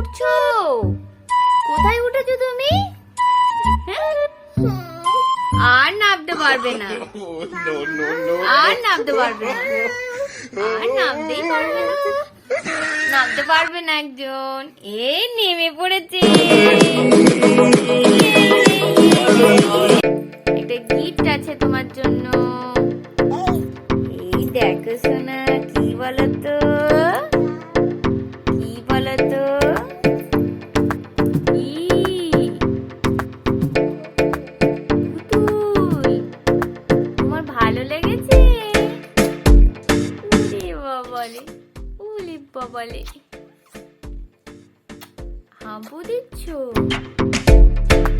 উঠছো কোথায় উঠেছো তুমি? আর নামতে পারবে না। আর নামতে পারবে না। নামতে পারবে না একজন। এ নেমে পড়েছে। একটা গিফট আছে তোমার জন্য। এই দেখো ভালো লেগেছে? বাবালে উলি হাঁপু দিচ্ছ?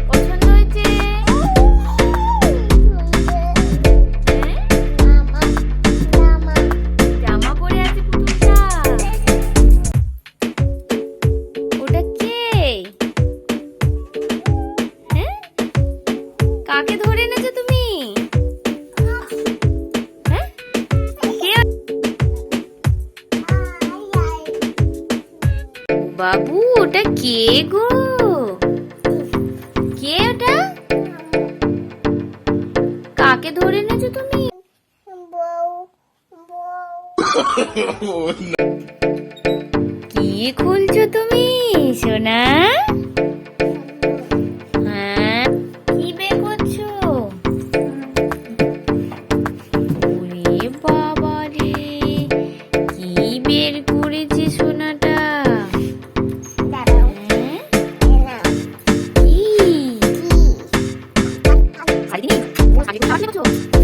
পছন্দ হয়েছে? হ্যাঁ? হ্যাঁ? কাকে ধরে এনেছো তুমি? বাবু ওটা কে গো? কে ওটা? কাকে ধরে এনেছো তুমি? কি খুলছো তুমি সোনা? 자기 혼자 하시는 거죠.